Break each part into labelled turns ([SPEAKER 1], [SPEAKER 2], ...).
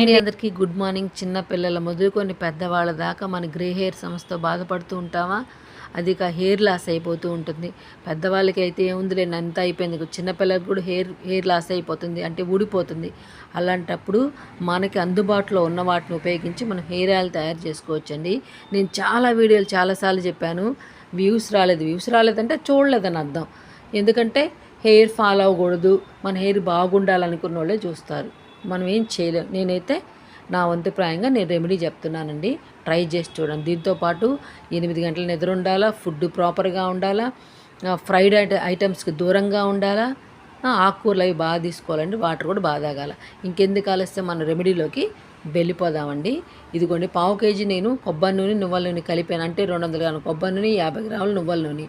[SPEAKER 1] అండి. అందరికీ good morning. చిన్న పిల్లల మొదలుకొని పెద్దవాళ్ళ దాకా మన గ్రే హెయిర్ సమస్యతో బాధపడుతూ ఉంటామా? అది ఇక హెయిర్ లాస్ అయిపోతూ ఉంటుంది. పెద్దవాళ్ళకి అయితే ఏముందిలే అంత అయిపోయింది. చిన్నపిల్లలకు కూడా హెయిర్ హెయిర్ లాస్ అయిపోతుంది అంటే ఊడిపోతుంది. అలాంటప్పుడు మనకి అందుబాటులో ఉన్న వాటిని ఉపయోగించి మనం హెయిర్ ఆయిల్ తయారు చేసుకోవచ్చండి. నేను చాలా వీడియోలు చాలాసార్లు చెప్పాను. వ్యూస్ రాలేదు. వ్యూస్ రాలేదంటే చూడలేదని అర్థం. ఎందుకంటే హెయిర్ ఫాల్ అవ్వకూడదు. మన హెయిర్ బాగుండాలనుకున్న వాళ్ళే చూస్తారు. మనం ఏం చేయలేం. నేనైతే నా వంతు ప్రాయంగా నేను రెమెడీ చెప్తున్నానండి. ట్రై చేసి చూడండి. దీంతోపాటు ఎనిమిది గంటల నిద్ర ఉండాలా ఫుడ్ ప్రాపర్గా ఉండాలా ఫ్రైడ్ ఐటమ్స్కి దూరంగా ఉండాలా ఆకుకూరలు అవి బాగా తీసుకోవాలండి. వాటర్ కూడా బాగా తాగాల. ఇంకెందుకు ఆలస్యం? మన రెమెడీలోకి వెళ్ళిపోదామండి. ఇదిగోండి పావు కేజీ నేను కొబ్బరి నూనె నువ్వుల నూనె కలిపాను. అంటే రెండు వందల గ్రాములు కొబ్బరి నూనె యాభై గ్రాములు నువ్వుల నూనె.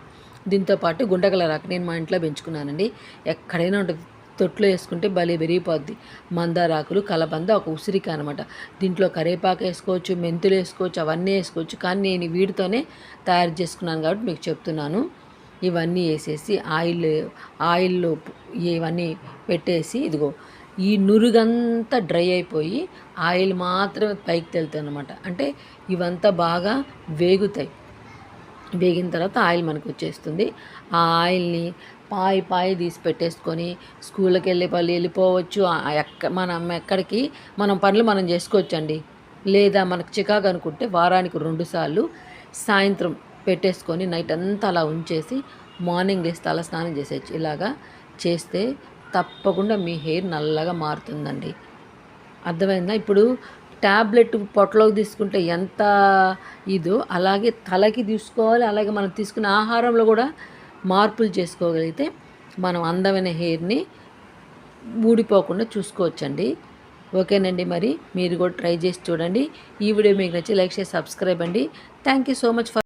[SPEAKER 1] దీంతో పాటు గుండగల రాక నేను మా ఇంట్లో పెంచుకున్నానండి. ఎక్కడైనా ఉంటుంది తొట్లో వేసుకుంటే భలే పెరిగిపోద్ది మందారాకులు కలబంద ఒక ఉసిరిక అనమాట దీంట్లో కరివేపాకు వేసుకోవచ్చు మెంతులు వేసుకోవచ్చు అవన్నీ వేసుకోవచ్చు. కానీ నేను వీటితోనే తయారు చేసుకున్నాను కాబట్టి మీకు చెప్తున్నాను. ఇవన్నీ వేసేసి ఆయిల్ ఆయిల్లో ఇవన్నీ పెట్టేసి ఇదిగో ఈ నురుగంతా డ్రై అయిపోయి ఆయిల్ మాత్రమే పైకి తెలుతుంది అనమాట అంటే ఇవంతా బాగా వేగుతాయి. వేగిన తర్వాత ఆయిల్ మనకు వచ్చేస్తుంది. ఆ ఆయిల్ని పాయి పాయి తీసి పెట్టేసుకొని స్కూల్కి వెళ్ళే వాళ్ళు వెళ్ళిపోవచ్చు. ఎక్క మనం ఎక్కడికి మనం పనులు మనం చేసుకోవచ్చండి. లేదా మనకు చికాకు అనుకుంటే వారానికి రెండు సార్లు సాయంత్రం పెట్టేసుకొని నైట్ అంతా అలా ఉంచేసి మార్నింగ్ లేసి తల స్నానం చేసేయచ్చు. ఇలాగా చేస్తే తప్పకుండా మీ హెయిర్ నల్లగా మారుతుందండి. అర్థమైందా? ఇప్పుడు ట్యాబ్లెట్ పొట్టలోకి తీసుకుంటే ఎంత ఇదో అలాగే తలకి తీసుకోవాలి అలాగే మనం తీసుకునే ఆహారంలో కూడా మార్పులు చేసుకోగలిగితే మనం అందమైన హెయిర్ని ఊడిపోకుండా చూసుకోవచ్చండి. ఓకేనండి మరి మీరు కూడా ట్రై చేసి చూడండి. ఈ వీడియో మీకు నచ్చి లైక్ చేసి సబ్స్క్రైబ్ అండి. Thank you so much for